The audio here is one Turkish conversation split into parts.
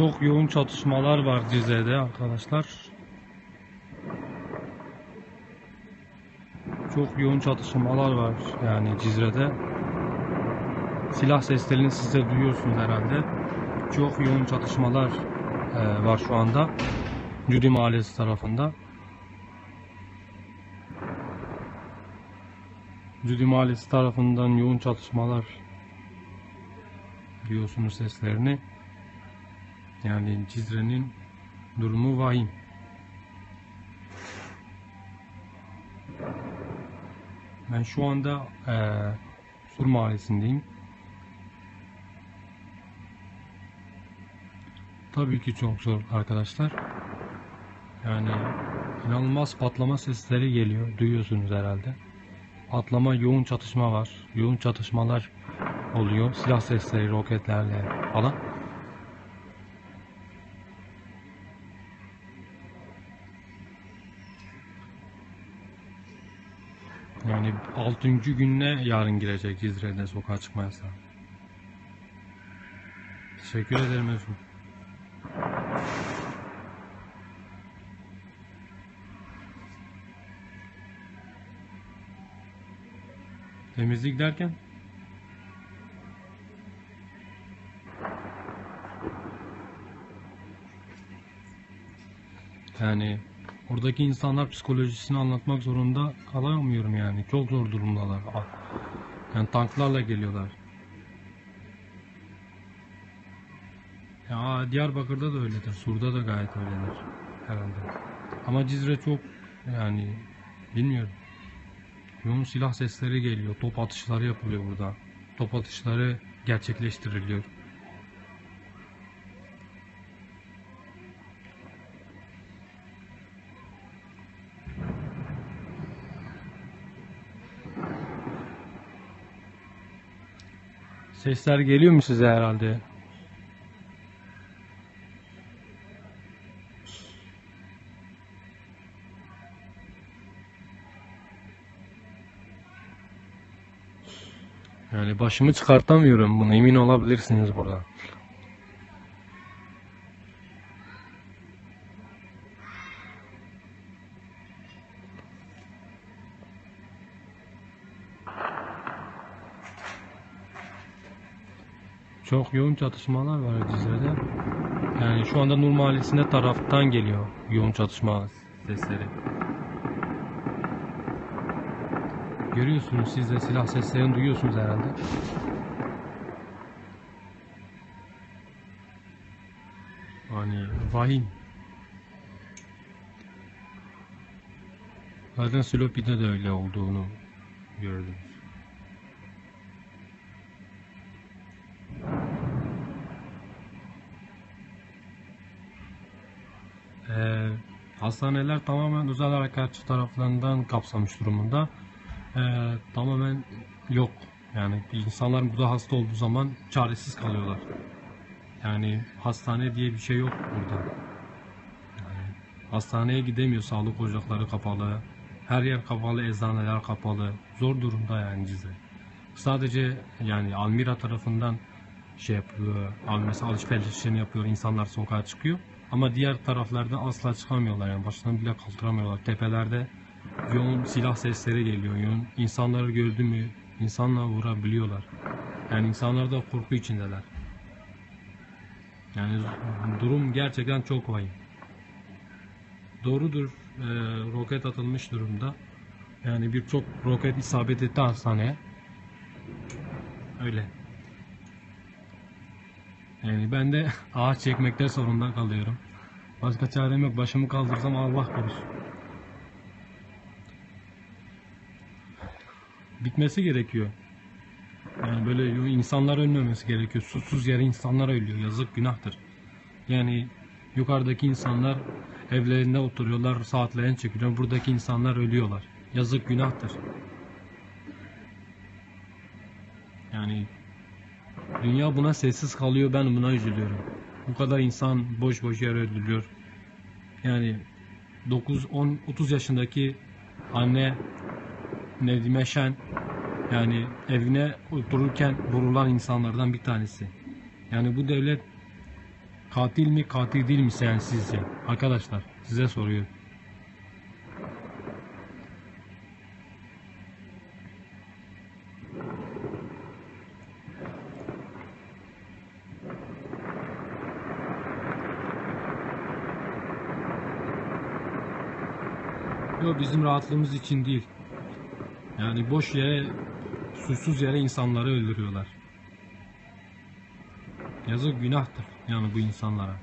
Çok yoğun çatışmalar var Cizre'de arkadaşlar. Çok yoğun çatışmalar var yani Cizre'de. Silah seslerini siz de duyuyorsunuz herhalde. Çok yoğun çatışmalar e, var şu anda. Cudi Mahallesi tarafında. Cudi Mahallesi tarafından yoğun çatışmalar duyuyorsunuz seslerini. Yani Cizre'nin durumu vahim. Ben şu anda eee Sur Mahallesi'ndeyim. Tabii ki çok zor arkadaşlar. Yani inanılmaz patlama sesleri geliyor. Duyuyorsunuz herhalde. Patlama, yoğun çatışma var. Yoğun çatışmalar oluyor. Silah sesleri, roketlerle falan. Yani 6. gününe yarın girecek Cizre'de sokağa çıkma yasağı. Teşekkür ederim Efendim. Temizlik derken? Yani oradaki insanlar psikolojisini anlatmak zorunda kalamıyorum yani. Çok zor durumdalar. Yani tanklarla geliyorlar. Ya Diyarbakır'da da öyledir. Sur'da da gayet öyledir herhalde. Ama Cizre çok yani bilmiyorum. Yoğun silah sesleri geliyor. Top atışları yapılıyor burada. Top atışları gerçekleştiriliyor. Sesler geliyor mu size herhalde? Yani başımı çıkartamıyorum bunu emin olabilirsiniz burada. Çok yoğun çatışmalar var Cizre'de. Yani şu anda Nur Mahallesi'ne taraftan geliyor yoğun çatışma sesleri. Görüyorsunuz siz de silah seslerini duyuyorsunuz herhalde. Hani vahim. Zaten Slopi'de de öyle olduğunu gördüm. Ee, hastaneler tamamen özel harekatçı taraflarından kapsamış durumunda. Ee, tamamen yok. Yani insanlar burada hasta olduğu zaman çaresiz kalıyorlar. Yani hastane diye bir şey yok burada. Yani hastaneye gidemiyor, sağlık ocakları kapalı. Her yer kapalı, eczaneler kapalı. Zor durumda yani Cizre. Sadece yani Almira tarafından şey yapıyor. Mesela alışverişlerini yapıyor, insanlar sokağa çıkıyor. Ama diğer taraflarda asla çıkamıyorlar yani başlarını bile kaldıramıyorlar. Tepelerde yoğun silah sesleri geliyor. Yoğun insanları gördü mü insanla vurabiliyorlar. Yani insanlar da korku içindeler. Yani durum gerçekten çok vahim. Doğrudur e, roket atılmış durumda. Yani birçok roket isabet etti hastaneye. Öyle. Yani ben de ağaç çekmekte zorunda kalıyorum. Başka çarem yok. Başımı kaldırsam Allah korusun. Bitmesi gerekiyor. Yani böyle insanlar ölmemesi gerekiyor. Susuz yere insanlar ölüyor. Yazık günahtır. Yani yukarıdaki insanlar evlerinde oturuyorlar, saatlerini çekiyor. Buradaki insanlar ölüyorlar. Yazık günahtır. Yani dünya buna sessiz kalıyor. Ben buna üzülüyorum. Bu kadar insan boş boş yere öldürülüyor. Yani 9 10 30 yaşındaki anne Nedime Şen yani evine otururken vurulan insanlardan bir tanesi. Yani bu devlet katil mi katil değil mi yani sizce? Arkadaşlar size soruyorum. Yok bizim rahatlığımız için değil. Yani boş yere, suçsuz yere insanları öldürüyorlar. Yazık günahtır yani bu insanlara.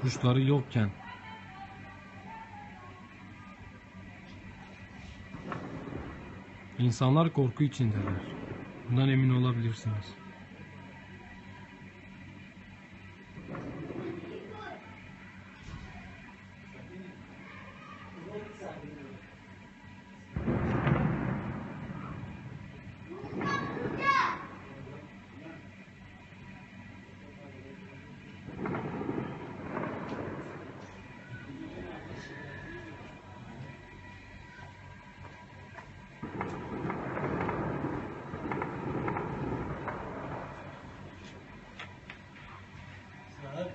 Kuşları yokken. İnsanlar korku içindeler. Bundan emin olabilirsiniz.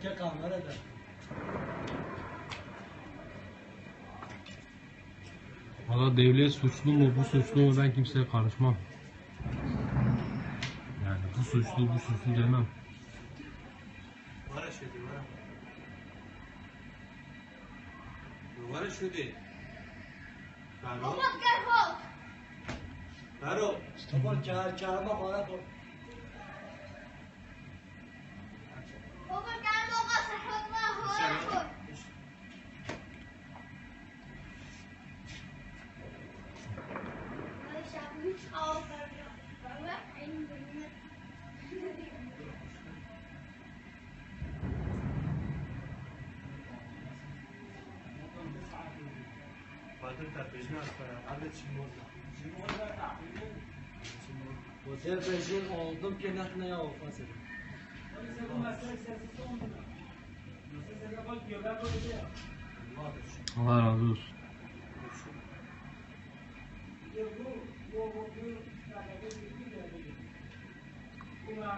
Erkek kamera da. Valla devlet suçlu mu bu suçlu mu ben kimseye karışmam. Yani bu suçlu bu suçlu demem. Var şey değil var. Var şu değil. Karo. Karo. Karo. Karo. Karo. Karo. Karo. Karo. اسفل عدد شمول Otel peşin oldum ki ne ya ofası. Allah razı olsun. وما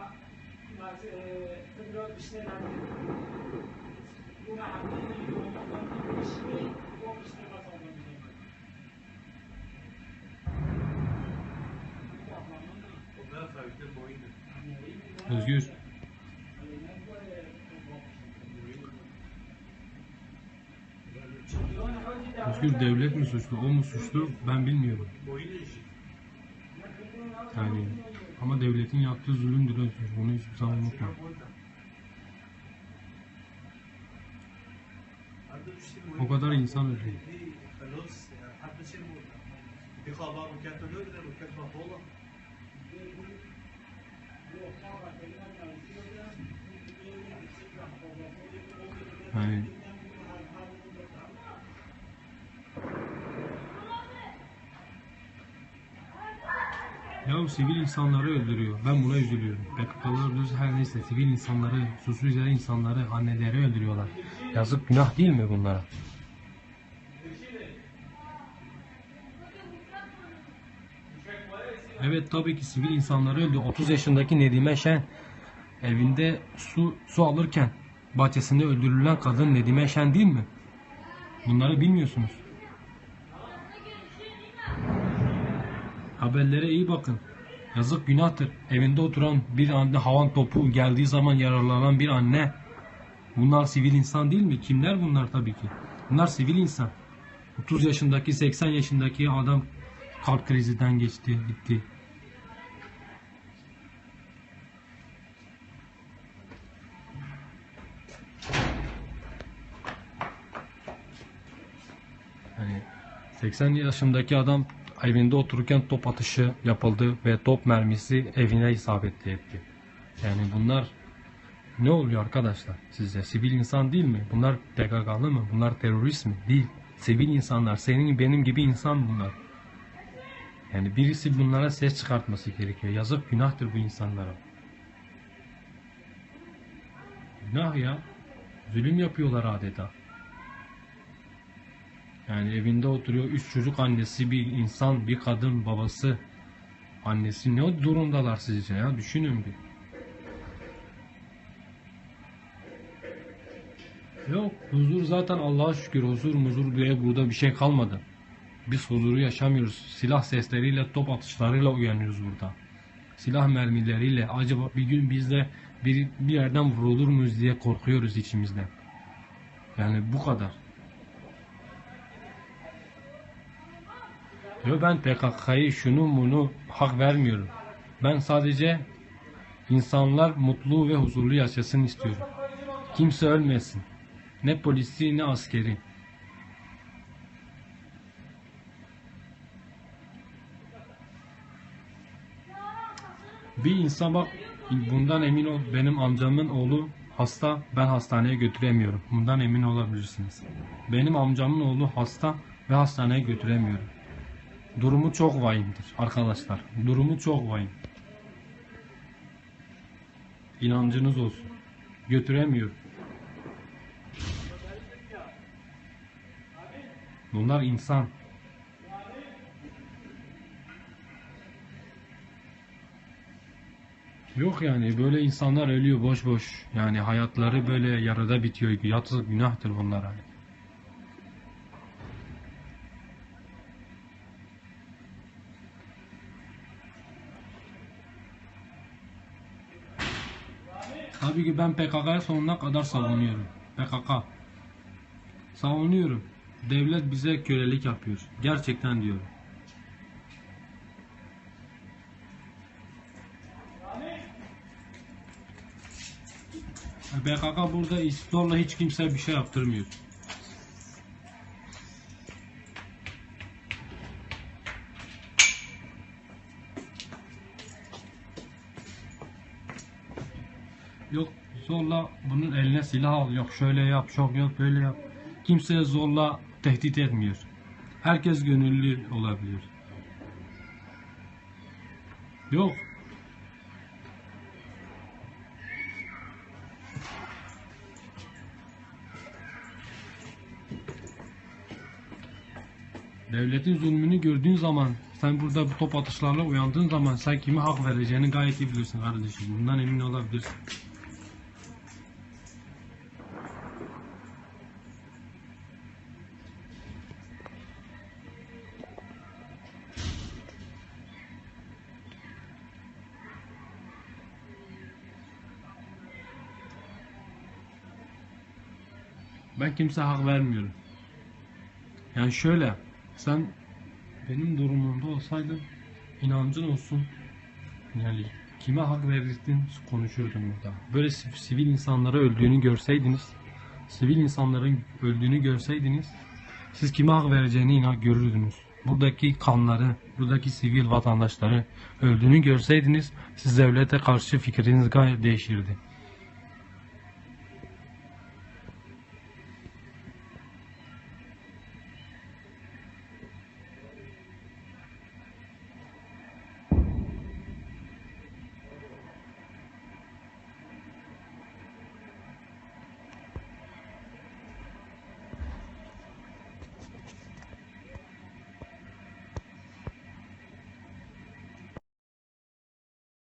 Özgür. Özgür devlet mi suçlu, o mu suçlu ben bilmiyorum. Yani ama devletin yaptığı zulümdür Özgür. Bunu hiçbir zaman unutma. O kadar insan öldü. Bir haber, bir Hani Ya sivil insanları öldürüyor. Ben buna üzülüyorum. PKK'lılar düz her neyse sivil insanları, susuz insanları, anneleri öldürüyorlar. Yazık günah değil mi bunlara? Evet tabii ki sivil insanları öldü. 30 yaşındaki Nedime Şen evinde su su alırken bahçesinde öldürülen kadın Nedime Şen değil mi? Bunları bilmiyorsunuz. Haberlere iyi bakın. Yazık günahtır. Evinde oturan bir anne havan topu geldiği zaman yararlanan bir anne. Bunlar sivil insan değil mi? Kimler bunlar tabii ki? Bunlar sivil insan. 30 yaşındaki 80 yaşındaki adam kalp krizinden geçti, gitti. Hani 80 yaşındaki adam evinde otururken top atışı yapıldı ve top mermisi evine isabet etti. Yani bunlar ne oluyor arkadaşlar sizce? Sivil insan değil mi? Bunlar PKK'lı mı? Bunlar terörist mi? Değil. Sivil insanlar. Senin benim gibi insan bunlar. Yani birisi bunlara ses çıkartması gerekiyor. Yazık günahtır bu insanlara. Günah ya. Zulüm yapıyorlar adeta. Yani evinde oturuyor. Üç çocuk annesi bir insan, bir kadın, babası. Annesi ne durumdalar sizce ya? Düşünün bir. Yok huzur zaten Allah'a şükür huzur muzur diye burada bir şey kalmadı. Biz huzuru yaşamıyoruz. Silah sesleriyle, top atışlarıyla uyanıyoruz burada. Silah mermileriyle. Acaba bir gün biz de bir, bir yerden vurulur muyuz diye korkuyoruz içimizden. Yani bu kadar. Yo ben PKK'yı şunu bunu hak vermiyorum. Ben sadece insanlar mutlu ve huzurlu yaşasın istiyorum. Kimse ölmesin. Ne polisi ne askeri. Bir insan bak bundan emin ol benim amcamın oğlu hasta ben hastaneye götüremiyorum. Bundan emin olabilirsiniz. Benim amcamın oğlu hasta ve hastaneye götüremiyorum. Durumu çok vahimdir arkadaşlar. Durumu çok vahim. İnancınız olsun. Götüremiyorum. Bunlar insan. Yok yani böyle insanlar ölüyor boş boş. Yani hayatları böyle yarıda bitiyor. Yatsız günahtır bunlara. Tabii ki ben PKK'ya sonuna kadar savunuyorum. PKK. Savunuyorum. Devlet bize kölelik yapıyor. Gerçekten diyorum. PKK burada zorla hiç kimse bir şey yaptırmıyor. Yok zorla bunun eline silah al. Yok şöyle yap, çok yok böyle yap. Kimseye zorla tehdit etmiyor. Herkes gönüllü olabilir. Yok. Devletin zulmünü gördüğün zaman sen burada bu top atışlarla uyandığın zaman sen kime hak vereceğini gayet iyi bilirsin kardeşim. Bundan emin olabilirsin. Ben kimse hak vermiyorum. Yani şöyle, sen benim durumumda olsaydın inancın olsun. Yani kime hak verirdin konuşurdun burada. Böyle si- sivil insanları öldüğünü görseydiniz, sivil insanların öldüğünü görseydiniz, siz kime hak vereceğini inan görürdünüz. Buradaki kanları, buradaki sivil vatandaşları öldüğünü görseydiniz, siz devlete karşı fikriniz gayet değişirdi.